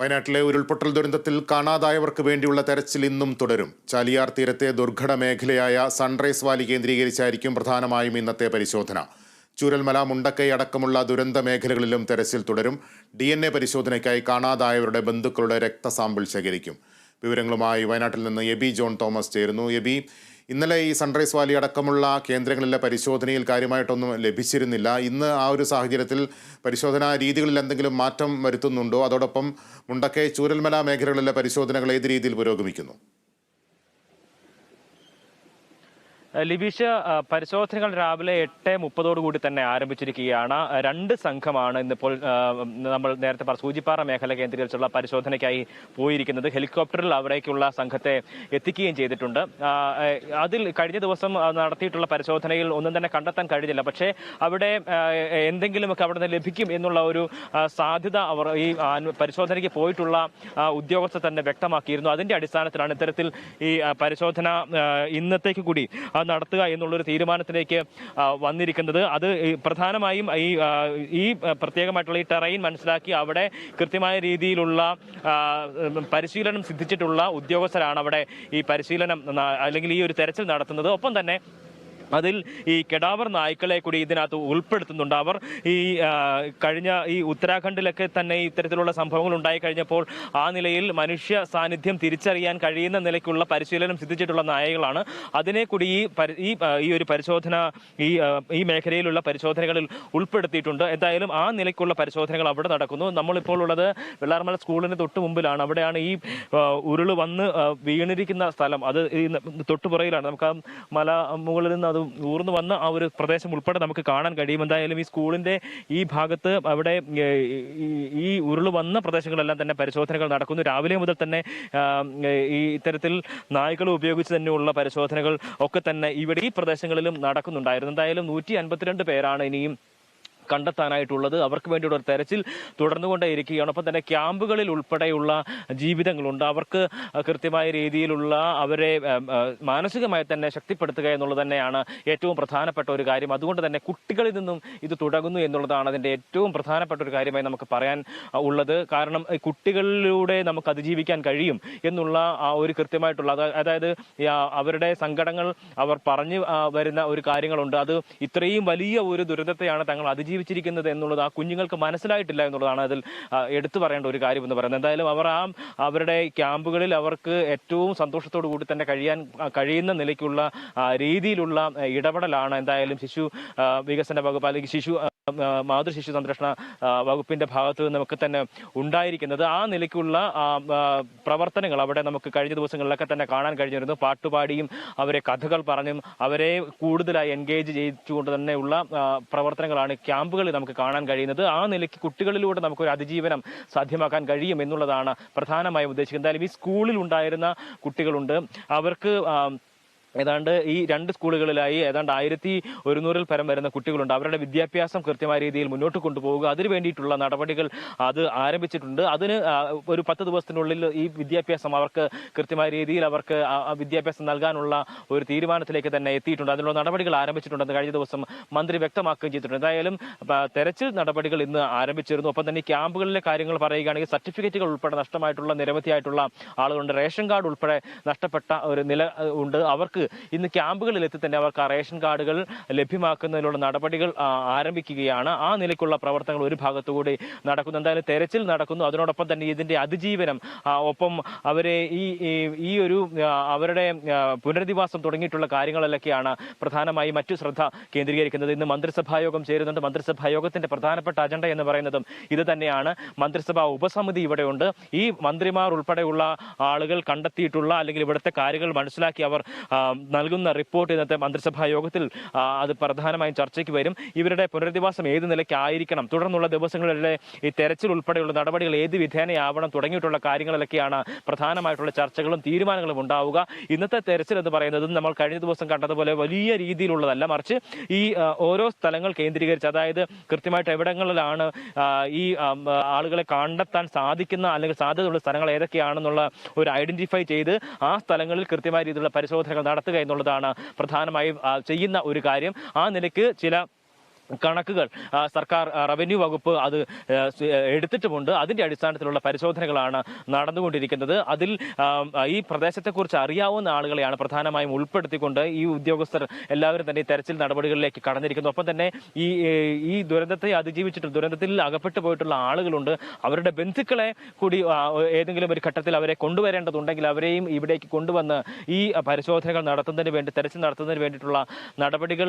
വയനാട്ടിലെ ഉരുൾപൊട്ടൽ ദുരന്തത്തിൽ കാണാതായവർക്ക് വേണ്ടിയുള്ള തെരച്ചിൽ ഇന്നും തുടരും. ചാലിയാർ തീരത്തെ ദുർഘട മേഖലയായ സൺറൈസ് വാലി കേന്ദ്രീകരിച്ചായിരിക്കും പ്രധാനമായും ഇന്നത്തെ പരിശോധന. ചൂരൽമല മുണ്ടക്കൈ അടക്കമുള്ള ദുരന്ത മേഖലകളിലും തെരച്ചിൽ തുടരും. ഡി എൻ എ പരിശോധനയ്ക്കായി കാണാതായവരുടെ ബന്ധുക്കളുടെ രക്തസാമ്പിൾ ശേഖരിക്കും. വിവരങ്ങളുമായി വയനാട്ടിൽ നിന്ന് എബി ജോൺ തോമസ് ചേരുന്നു. എബി ഇന്നലെ ഈ സൺറൈസ് വാലി അടക്കമുള്ള കേന്ദ്രങ്ങളിലെ പരിശോധനയിൽ കാര്യമായിട്ടൊന്നും ലഭിച്ചിരുന്നില്ല. ഇന്ന് ആ ഒരു സാഹചര്യത്തിൽ പരിശോധനാ രീതികളിൽ എന്തെങ്കിലും മാറ്റം വരുത്തുന്നുണ്ടോ? അതോടൊപ്പം മുണ്ടക്കൈ ചൂരൽമല മേഖലകളിലെ പരിശോധനകൾ ഏത് രീതിയിൽ പുരോഗമിക്കുന്നു? ലിബീഷ് പരിശോധനകൾ രാവിലെ എട്ട് മുപ്പതോടുകൂടി തന്നെ ആരംഭിച്ചിരിക്കുകയാണ്. രണ്ട് സംഘമാണ് ഇന്നിപ്പോൾ നമ്മൾ നേരത്തെ സൂചിപ്പാറ മേഖല കേന്ദ്രീകരിച്ചുള്ള പരിശോധനയ്ക്കായി പോയിരിക്കുന്നത്. ഹെലികോപ്റ്ററിൽ അവിടേക്കുള്ള സംഘത്തെ എത്തിക്കുകയും ചെയ്തിട്ടുണ്ട്. അതിൽ കഴിഞ്ഞ ദിവസം നടത്തിയിട്ടുള്ള പരിശോധനയിൽ ഒന്നും തന്നെ കണ്ടെത്താൻ കഴിഞ്ഞില്ല. പക്ഷേ അവിടെ എന്തെങ്കിലുമൊക്കെ അവിടെ നിന്ന് ലഭിക്കും എന്നുള്ള ഒരു സാധ്യത അവർ ഈ പരിശോധനയ്ക്ക് പോയിട്ടുള്ള ഉദ്യോഗസ്ഥർ തന്നെ വ്യക്തമാക്കിയിരുന്നു. അതിന്റെ അടിസ്ഥാനത്തിലാണ് ഇത്തരത്തിൽ ഈ പരിശോധന ഇന്നത്തേക്ക് കൂടി നടത്തുക എന്നുള്ളൊരു തീരുമാനത്തിലേക്ക് വന്നിരിക്കുന്നത്. അത് പ്രധാനമായും ഈ ഈ പ്രത്യേകമായിട്ടുള്ള ഈ ടെറൈൻ മനസ്സിലാക്കി അവിടെ കൃത്യമായ രീതിയിലുള്ള പരിശീലനം സിദ്ധിച്ചിട്ടുള്ള ഉദ്യോഗസ്ഥരാണ് അവിടെ ഈ പരിശീലനം അല്ലെങ്കിൽ ഈ ഒരു തെരച്ചിൽ നടത്തുന്നത്. ഒപ്പം തന്നെ അതിൽ ഈ കെടാവർ നായ്ക്കളെ കൂടി ഇതിനകത്ത് ഉൾപ്പെടുത്തുന്നുണ്ട്. അവർ ഈ കഴിഞ്ഞ ഈ ഉത്തരാഖണ്ഡിലൊക്കെ തന്നെ ഇത്തരത്തിലുള്ള സംഭവങ്ങൾ ഉണ്ടായി കഴിഞ്ഞപ്പോൾ ആ നിലയിൽ മനുഷ്യ സാന്നിധ്യം തിരിച്ചറിയാൻ കഴിയുന്ന നിലയ്ക്കുള്ള പരിശീലനം സിദ്ധിച്ചിട്ടുള്ള നായകളാണ്. അതിനെ കൂടി ഈ ഈ ഒരു പരിശോധന ഈ ഈ മേഖലയിലുള്ള പരിശോധനകളിൽ ഉൾപ്പെടുത്തിയിട്ടുണ്ട്. എന്തായാലും ആ നിലയ്ക്കുള്ള പരിശോധനകൾ അവിടെ നടക്കുന്നു. നമ്മളിപ്പോൾ ഉള്ളത് വെള്ളാർമല സ്കൂളിന് തൊട്ട് മുമ്പിലാണ്. അവിടെയാണ് ഈ ഉരുൾ വന്ന് വീണിരിക്കുന്ന സ്ഥലം. അത് തൊട്ടുപുറയിലാണ്. നമുക്ക് ആ മല മുകളിൽ നിന്ന് അത് ഊർന്നു വന്ന ആ ഒരു പ്രദേശം ഉൾപ്പെടെ നമുക്ക് കാണാൻ കഴിയും. എന്തായാലും ഈ സ്കൂളിന്റെ ഈ ഭാഗത്ത് അവിടെ ഈ- ഉരുൾ വന്ന പ്രദേശങ്ങളെല്ലാം തന്നെ പരിശോധനകൾ നടക്കുന്നു. രാവിലെ മുതൽ തന്നെ ഈ ഇത്തരത്തിൽ നായ്ക്കൾ ഉപയോഗിച്ച് തന്നെയുള്ള പരിശോധനകൾ ഒക്കെ തന്നെ ഇവിടെ ഈ പ്രദേശങ്ങളിലും നടക്കുന്നുണ്ടായിരുന്നു. എന്തായാലും നൂറ്റി അൻപത്തിരണ്ട് പേരാണ് ഇനിയും കണ്ടെത്താനായിട്ടുള്ളത്. അവർക്ക് വേണ്ടിയുള്ള ഒരു തെരച്ചിൽ തുടർന്നുകൊണ്ടേയിരിക്കുകയാണ്. ഒപ്പം തന്നെ ക്യാമ്പുകളിൽ ഉൾപ്പെടെയുള്ള ജീവിതങ്ങളുണ്ട്. അവർക്ക് കൃത്യമായ രീതിയിലുള്ള അവരെ മാനസികമായി തന്നെ ശക്തിപ്പെടുത്തുക എന്നുള്ളത് തന്നെയാണ് ഏറ്റവും പ്രധാനപ്പെട്ട ഒരു കാര്യം. അതുകൊണ്ട് തന്നെ കുട്ടികളിൽ നിന്നും ഇത് തുടങ്ങുന്നു എന്നുള്ളതാണ് അതിന്റെ ഏറ്റവും പ്രധാനപ്പെട്ട ഒരു കാര്യമായി നമുക്ക് പറയാൻ ഉള്ളത്. കാരണം കുട്ടികളിലൂടെ നമുക്ക് അതിജീവിക്കാൻ കഴിയും എന്നുള്ള ആ ഒരു കൃത്യമായിട്ടുള്ള അതായത് അവരുടെ സങ്കടങ്ങൾ അവർ പറഞ്ഞു വരുന്ന ഒരു കാര്യങ്ങളുണ്ട്. അത് ഇത്രയും വലിയ ഒരു ദുരിതത്തെയാണ് തങ്ങൾ അതിജീവിച്ചിരിക്കുന്നത് എന്നുള്ളത് ആ കുഞ്ഞുങ്ങൾക്ക് മനസ്സിലായിട്ടില്ല എന്നുള്ളതാണ് അതിൽ എടുത്തു പറയേണ്ട ഒരു കാര്യം എന്ന് പറയുന്നത്. എന്തായാലും അവർ ആ അവരുടെ ക്യാമ്പുകളിൽ അവർക്ക് ഏറ്റവും സന്തോഷത്തോടു കൂടി തന്നെ കഴിയാൻ കഴിയുന്ന നിലയ്ക്കുള്ള രീതിയിലുള്ള ഇടപെടലാണ് എന്തായാലും ശിശു വികസന വകുപ്പ് അല്ലെങ്കിൽ ശിശു ആ, ശിശു സംരക്ഷണ വകുപ്പിന്റെ ഭാഗത്ത് നമുക്ക് തന്നെ ഉണ്ടായിരിക്കുന്നത്. ആ നിലയ്ക്കുള്ള പ്രവർത്തനങ്ങൾ അവിടെ നമുക്ക് കഴിഞ്ഞ ദിവസങ്ങളിലൊക്കെ തന്നെ കാണാൻ കഴിഞ്ഞിരുന്നു. പാട്ടുപാടിയും അവരെ കഥകൾ പറഞ്ഞും അവരെ കൂടുതലായി എൻഗേജ് ചെയ്തുകൊണ്ട് തന്നെയുള്ള പ്രവർത്തനങ്ങളാണ് ക്യാമ്പുകളിൽ നമുക്ക് കാണാൻ കഴിയുന്നത്. ആ നിലയ്ക്ക് കുട്ടികളിലൂടെ നമുക്കൊരു അതിജീവനം സാധ്യമാക്കാൻ കഴിയും എന്നുള്ളതാണ് പ്രധാനമായും ഉദ്ദേശിക്കുന്നത്. എന്തായാലും ഈ സ്കൂളിൽ ഉണ്ടായിരുന്ന കുട്ടികളുണ്ട്. അവർക്ക് ഏതാണ്ട് ഈ രണ്ട് സ്കൂളുകളിലായി ഏതാണ്ട് ആയിരത്തി ഒരുന്നൂറിൽ പരം വരുന്ന കുട്ടികളുണ്ട്. അവരുടെ വിദ്യാഭ്യാസം കൃത്യമായ രീതിയിൽ മുന്നോട്ട് കൊണ്ടുപോവുക. അതിനു വേണ്ടിയിട്ടുള്ള നടപടികൾ അത് ആരംഭിച്ചിട്ടുണ്ട്. അതിന് ഒരു പത്ത് ദിവസത്തിനുള്ളിൽ ഈ വിദ്യാഭ്യാസം അവർക്ക് കൃത്യമായ രീതിയിൽ അവർക്ക് വിദ്യാഭ്യാസം നൽകാനുള്ള ഒരു തീരുമാനത്തിലേക്ക് തന്നെ എത്തിയിട്ടുണ്ട്. അതിനുള്ള നടപടികൾ ആരംഭിച്ചിട്ടുണ്ടെന്ന് കഴിഞ്ഞ ദിവസം മന്ത്രി വ്യക്തമാക്കുകയും ചെയ്തിട്ടുണ്ട്. എന്തായാലും തെരച്ചിൽ നടപടികൾ ഇന്ന് ആരംഭിച്ചിരുന്നു. ഒപ്പം തന്നെ ക്യാമ്പുകളിലെ കാര്യങ്ങൾ പറയുകയാണെങ്കിൽ സർട്ടിഫിക്കറ്റുകൾ ഉൾപ്പെടെ നഷ്ടമായിട്ടുള്ള നിരവധിയായിട്ടുള്ള ആളുകളുണ്ട്. റേഷൻ കാർഡ് ഉൾപ്പെടെ നഷ്ടപ്പെട്ട ഒരു നില ഉണ്ട്. അവർക്ക് ഇന്ന് ക്യാമ്പുകളിലെത്തി തന്നെ അവർക്ക് റേഷൻ കാർഡുകൾ ലഭ്യമാക്കുന്നതിനുള്ള നടപടികൾ ആരംഭിക്കുകയാണ്. ആ നിലയ്ക്കുള്ള പ്രവർത്തനങ്ങൾ ഒരു ഭാഗത്തുകൂടി നടക്കുന്നു. എന്തായാലും തെരച്ചിൽ നടക്കുന്നു. അതിനോടൊപ്പം തന്നെ ഇതിന്റെ അതിജീവനം ഒപ്പം അവരെ ഈ ഈ- ഒരു അവരുടെ പുനരധിവാസം തുടങ്ങിയിട്ടുള്ള കാര്യങ്ങളിലൊക്കെയാണ് പ്രധാനമായി മറ്റു ശ്രദ്ധ കേന്ദ്രീകരിക്കുന്നത്. ഇന്ന് മന്ത്രിസഭായോഗം ചേരുന്നുണ്ട്. മന്ത്രിസഭാ യോഗത്തിന്റെ പ്രധാനപ്പെട്ട അജണ്ട എന്ന് പറയുന്നതും ഇത് തന്നെയാണ്. മന്ത്രിസഭാ ഉപസമിതി ഇവിടെയുണ്ട്. ഈ മന്ത്രിമാർ ഉൾപ്പെടെയുള്ള ആളുകൾ കണ്ടെത്തിയിട്ടുള്ള അല്ലെങ്കിൽ ഇവിടുത്തെ കാര്യങ്ങൾ മനസ്സിലാക്കി അവർ നൽകുന്ന റിപ്പോർട്ട് ഇന്നത്തെ മന്ത്രിസഭാ യോഗത്തിൽ അത് പ്രധാനമായും ചർച്ചയ്ക്ക് വരും. ഇവരുടെ പുനരധിവാസം ഏത് നിലയ്ക്കായിരിക്കണം? തുടർന്നുള്ള ദിവസങ്ങളിലെ ഈ തെരച്ചിൽ ഉൾപ്പെടെയുള്ള നടപടികൾ ഏത് വിധേനയാവണം തുടങ്ങിയിട്ടുള്ള കാര്യങ്ങളിലൊക്കെയാണ് പ്രധാനമായിട്ടുള്ള ചർച്ചകളും തീരുമാനങ്ങളും ഉണ്ടാവുക. ഇന്നത്തെ തെരച്ചിൽ എന്ന് പറയുന്നത് നമ്മൾ കഴിഞ്ഞ ദിവസം കണ്ടതുപോലെ വലിയ രീതിയിലുള്ളതല്ല. മറിച്ച് ഈ ഓരോ സ്ഥലങ്ങൾ കേന്ദ്രീകരിച്ച് അതായത് കൃത്യമായിട്ട് എവിടങ്ങളിലാണ് ഈ ആളുകളെ കണ്ടെത്താൻ സാധിക്കുന്ന അല്ലെങ്കിൽ സാധ്യതയുള്ള സ്ഥലങ്ങൾ ഏതൊക്കെയാണെന്നുള്ള ഒരു ഐഡന്റിഫൈ ചെയ്ത് ആ സ്ഥലങ്ങളിൽ കൃത്യമായ രീതിയിലുള്ള പരിശോധനകൾ നടത്തുക എന്നുള്ളതാണ് പ്രധാനമായും ചെയ്യുന്ന ഒരു കാര്യം. ആ നിലയ്ക്ക് ചില കണക്കുകൾ സർക്കാർ റവന്യൂ വകുപ്പ് അത് എടുത്തിട്ടുമുണ്ട്. അതിന്റെ അടിസ്ഥാനത്തിലുള്ള പരിശോധനകളാണ് നടന്നുകൊണ്ടിരിക്കുന്നത്. അതിൽ ഈ പ്രദേശത്തെക്കുറിച്ച് അറിയാവുന്ന ആളുകളെയാണ് പ്രധാനമായും ഉൾപ്പെടുത്തിക്കൊണ്ട് ഈ ഉദ്യോഗസ്ഥർ എല്ലാവരും തന്നെ തെരച്ചിൽ നടപടികളിലേക്ക് കടന്നിരിക്കുന്നു. ഒപ്പം തന്നെ ഈ ഈ ദുരന്തത്തെ അതിജീവിച്ചിട്ട് ദുരന്തത്തിൽ അകപ്പെട്ടു പോയിട്ടുള്ള ആളുകളുണ്ട്. അവരുടെ ബന്ധുക്കളെ കൂടി ഏതെങ്കിലും ഒരു ഘട്ടത്തിൽ അവരെ കൊണ്ടുവരേണ്ടതുണ്ടെങ്കിൽ അവരെയും ഇവിടേക്ക് കൊണ്ടുവന്ന് ഈ പരിശോധനകൾ നടത്തുന്നതിന് വേണ്ടി തെരച്ചിൽ നടത്തുന്നതിന് വേണ്ടിയിട്ടുള്ള നടപടികൾ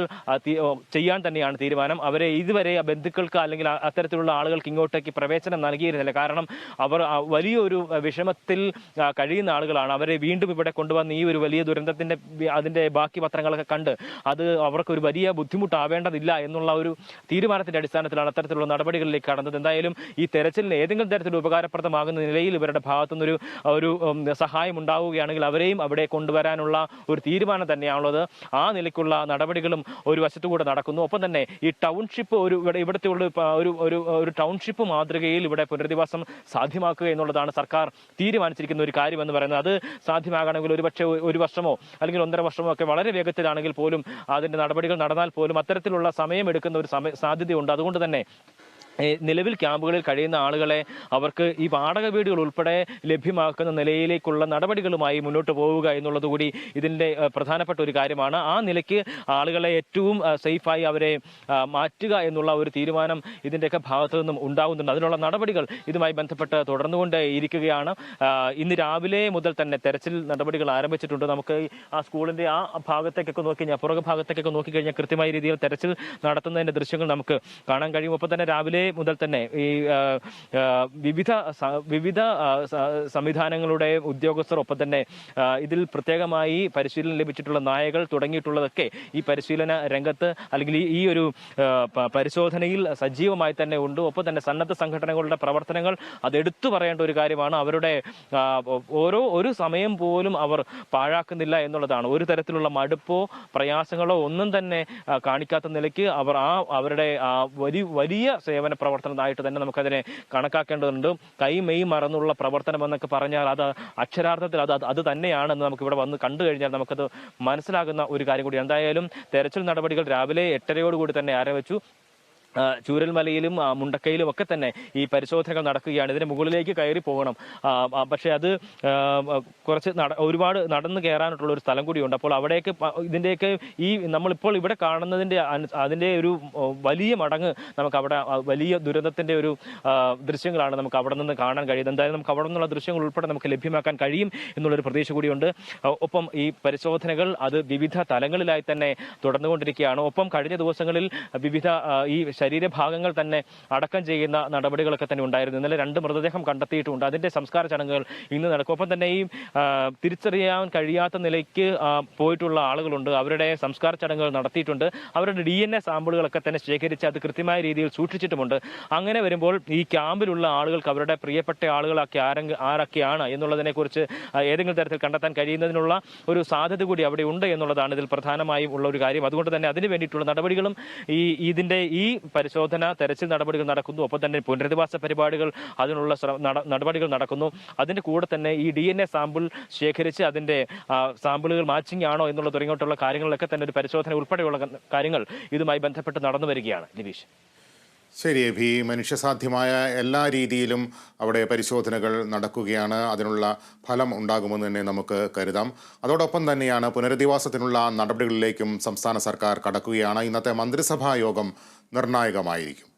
ചെയ്യാൻ തന്നെയാണ് തീരുമാനം അവരെ ഇതുവരെ ബന്ധുക്കൾക്ക് അല്ലെങ്കിൽ അത്തരത്തിലുള്ള ആളുകൾക്ക് ഇങ്ങോട്ടേക്ക് പ്രവേശനം നൽകിയിരുന്നില്ല. കാരണം അവർ വലിയൊരു വിഷമത്തിൽ കഴിയുന്ന ആളുകളാണ്. അവരെ വീണ്ടും ഇവിടെ കൊണ്ടുവന്ന് ഈ ഒരു വലിയ ദുരന്തത്തിന്റെ അതിന്റെ ബാക്കി പത്രങ്ങളൊക്കെ കണ്ട് അത് അവർക്കൊരു വലിയ ബുദ്ധിമുട്ടാവേണ്ടതില്ല എന്നുള്ള ഒരു തീരുമാനത്തിന്റെ അടിസ്ഥാനത്തിലാണ് അത്തരത്തിലുള്ള നടപടികളിലേക്ക് കടന്നത്. എന്തായാലും ഈ തെരച്ചിലിന് ഏതെങ്കിലും തരത്തിൽ ഉപകാരപ്രദമാകുന്ന നിലയിൽ ഇവരുടെ ഭാഗത്തുനിന്നൊരു ഒരു സഹായം ഉണ്ടാവുകയാണെങ്കിൽ അവരെയും അവിടെ കൊണ്ടുവരാനുള്ള ഒരു തീരുമാനം തന്നെയാണുള്ളത്. ആ നിലയ്ക്കുള്ള നടപടികളും ഒരു വശത്തുകൂടെ നടക്കുന്നു. ഒപ്പം തന്നെ ഈ ടൗൺഷിപ്പ് ഒരു ഇവിടെ ഇവിടുത്തെ ഉള്ള ഒരു ഒരു ഒരു ടൗൺഷിപ്പ് മാതൃകയിൽ ഇവിടെ പുനരധിവാസം സാധ്യമാക്കുക എന്നുള്ളതാണ് സർക്കാർ തീരുമാനിച്ചിരിക്കുന്ന ഒരു കാര്യം എന്ന് പറയുന്നത്. അത് സാധ്യമാകണമെങ്കിൽ ഒരു പക്ഷേ ഒരു വർഷമോ അല്ലെങ്കിൽ ഒന്നര വർഷമോ ഒക്കെ വളരെ വേഗത്തിലാണെങ്കിൽ പോലും അതിന്റെ നടപടികൾ നടന്നാൽ പോലും അത്തരത്തിലുള്ള സമയമെടുക്കുന്ന ഒരു സാധ്യതയുണ്ട്. അതുകൊണ്ട് തന്നെ നിലവിൽ ക്യാമ്പുകളിൽ കഴിയുന്ന ആളുകളെ അവർക്ക് ഈ വാടക വീടുകൾ ഉൾപ്പെടെ ലഭ്യമാക്കുന്ന നിലയിലേക്കുള്ള നടപടികളുമായി മുന്നോട്ട് പോവുക എന്നുള്ളത് കൂടി ഇതിന്റെ പ്രധാനപ്പെട്ട ഒരു കാര്യമാണ്. ആ നിലയ്ക്ക് ആളുകളെ ഏറ്റവും സേഫായി അവരെ മാറ്റുക എന്നുള്ള ഒരു തീരുമാനം ഇതിന്റെയൊക്കെ ഭാഗത്തു നിന്നും ഉണ്ടാകുന്നുണ്ട് അതിനുള്ള നടപടികൾ ഇതുമായി ബന്ധപ്പെട്ട് തുടർന്നുകൊണ്ട് ഇരിക്കുകയാണ് ഇന്ന് രാവിലെ മുതൽ തന്നെ തെരച്ചിൽ നടപടികൾ ആരംഭിച്ചിട്ടുണ്ട്. നമുക്ക് ആ സ്കൂളിന്റെ ആ ഭാഗത്തേക്കൊക്കെ നോക്കി കഴിഞ്ഞാൽ പുറകു ഭാഗത്തേക്കൊക്കെ നോക്കിക്കഴിഞ്ഞാൽ കൃത്യമായ രീതിയിൽ തെരച്ചിൽ നടത്തുന്നതിന്റെ ദൃശ്യങ്ങൾ നമുക്ക് കാണാൻ കഴിയും. ഒപ്പം തന്നെ രാവിലെ മുതൽ തന്നെ ഈ വിവിധ വിവിധ സംവിധാനങ്ങളുടെ ഉദ്യോഗസ്ഥർ ഒപ്പം തന്നെ ഇതിൽ പ്രത്യേകമായി പരിശീലനം ലഭിച്ചിട്ടുള്ള നായകൾ തുടങ്ങിയിട്ടുള്ളതൊക്കെ ഈ പരിശീലന രംഗത്ത് അല്ലെങ്കിൽ ഈ- ഈ ഒരു പരിശോധനയിൽ സജീവമായി തന്നെ ഉണ്ട്. ഒപ്പം തന്നെ സന്നദ്ധ സംഘടനകളുടെ പ്രവർത്തനങ്ങൾ അത് എടുത്തു പറയേണ്ട ഒരു കാര്യമാണ്. അവരുടെ ഓരോ ഒരു സമയം പോലും അവർ പാഴാക്കുന്നില്ല എന്നുള്ളതാണ്. ഒരു തരത്തിലുള്ള മടുപ്പോ പ്രയാസങ്ങളോ ഒന്നും തന്നെ കാണിക്കാത്ത നിലയ്ക്ക് അവർ ആ അവരുടെ വലിയ വലിയ സേവന പ്രവർത്തനമായിട്ട് തന്നെ നമുക്കതിനെ കണക്കാക്കേണ്ടതുണ്ട്. കൈ മെയ് മറന്നുള്ള പ്രവർത്തനം എന്നൊക്കെ പറഞ്ഞാൽ അത് അക്ഷരാർത്ഥത്തിൽ അത് അത് തന്നെയാണെന്ന് നമുക്ക് ഇവിടെ വന്ന് കണ്ടു കഴിഞ്ഞാൽ നമുക്കത് മനസ്സിലാകുന്ന ഒരു കാര്യം കൂടി എന്തായാലും തെരച്ചിൽ നടപടികൾ രാവിലെ എട്ടരയോടുകൂടി തന്നെ ആരംഭിച്ചു. ചൂരൽമലയിലും മുണ്ടക്കയിലും ഒക്കെ തന്നെ ഈ പരിശോധനകൾ നടക്കുകയാണ്. ഇതിന് മുകളിലേക്ക് കയറി പോകണം. പക്ഷേ അത് കുറച്ച് ഒരുപാട് നടന്നു കയറാനായിട്ടുള്ള ഒരു സ്ഥലം കൂടിയുണ്ട്. അപ്പോൾ അവിടേക്ക് ഇതിന്റെയൊക്കെ ഈ നമ്മളിപ്പോൾ ഇവിടെ കാണുന്നതിന്റെ അതിന്റെ ഒരു വലിയ മടങ്ങ് നമുക്ക് അവിടെ വലിയ ദുരന്തത്തിന്റെ ഒരു ദൃശ്യങ്ങളാണ് നമുക്ക് അവിടെ നിന്ന് കാണാൻ കഴിയുന്നത്. എന്തായാലും നമുക്ക് അവിടെ നിന്നുള്ള ദൃശ്യങ്ങൾ ഉൾപ്പെടെ നമുക്ക് ലഭ്യമാക്കാൻ കഴിയും എന്നുള്ളൊരു പ്രതീക്ഷ കൂടിയുണ്ട്. ഒപ്പം ഈ പരിശോധനകൾ അത് വിവിധ തലങ്ങളിലായി തന്നെ തുടർന്നുകൊണ്ടിരിക്കുകയാണ്. ഒപ്പം കഴിഞ്ഞ ദിവസങ്ങളിൽ വിവിധ ഈ ശരീരഭാഗങ്ങൾ തന്നെ അടക്കം ചെയ്യുന്ന നടപടികളൊക്കെ തന്നെ ഉണ്ടായിരുന്നു. ഇന്നലെ രണ്ട് മൃതദേഹം കണ്ടെത്തിയിട്ടുണ്ട്. അതിന്റെ സംസ്കാര ചടങ്ങുകൾ ഇന്ന് നടക്കും. ഒപ്പം തന്നെ ഈ തിരിച്ചറിയാൻ കഴിയാത്ത നിലയ്ക്ക് പോയിട്ടുള്ള ആളുകളുണ്ട്. അവരുടെ സംസ്കാര ചടങ്ങുകൾ നടത്തിയിട്ടുണ്ട്. അവരുടെ ഡി എൻ എ സാമ്പിളുകളൊക്കെ തന്നെ ശേഖരിച്ച് അത് കൃത്യമായ രീതിയിൽ സൂക്ഷിച്ചിട്ടുമുണ്ട്. അങ്ങനെ വരുമ്പോൾ ഈ ക്യാമ്പിലുള്ള ആളുകൾക്ക് അവരുടെ പ്രിയപ്പെട്ട ആളുകളൊക്കെ ആരെങ്ക ആരൊക്കെയാണ് എന്നുള്ളതിനെ കുറിച്ച് ഏതെങ്കിലും തരത്തിൽ കണ്ടെത്താൻ കഴിയുന്നതിനുള്ള ഒരു സാധ്യത കൂടി അവിടെ ഉണ്ട് എന്നുള്ളതാണ് ഇതിൽ പ്രധാനമായും ഉള്ള ഒരു കാര്യം. അതുകൊണ്ട് തന്നെ അതിന് വേണ്ടിയിട്ടുള്ള നടപടികളും ഈ ഇതിന്റെ ഈ പരിശോധന തെരച്ചിൽ നടപടികൾ നടക്കുന്നു. ഒപ്പം തന്നെ പുനരധിവാസ പരിപാടികൾ അതിനുള്ള നടപടികൾ നടക്കുന്നു. അതിന്റെ കൂടെ തന്നെ ഈ ഡി എൻ എ സാമ്പിൾ ശേഖരിച്ച് അതിന്റെ സാമ്പിളുകൾ മാച്ചിങ് ആണോ എന്നുള്ള തുടങ്ങിയിട്ടുള്ള കാര്യങ്ങളിലൊക്കെ തന്നെ ഒരു പരിശോധന ഉൾപ്പെടെയുള്ള കാര്യങ്ങൾ ഇതുമായി ബന്ധപ്പെട്ട് നടന്നു വരികയാണ് നിബീഷ് ശരി എബി മനുഷ്യസാധ്യമായ എല്ലാ രീതിയിലും അവിടെ പരിശോധനകൾ നടക്കുകയാണ്. അതിനുള്ള ഫലം ഉണ്ടാകുമെന്ന് തന്നെ നമുക്ക് കരുതാം. അതോടൊപ്പം തന്നെയാണ് പുനരധിവാസത്തിനുള്ള നടപടികളിലേക്കും സംസ്ഥാന സർക്കാർ കടക്കുകയാണ്. ഇന്നത്തെ മന്ത്രിസഭാ യോഗം നിർണായകമായിരിക്കും.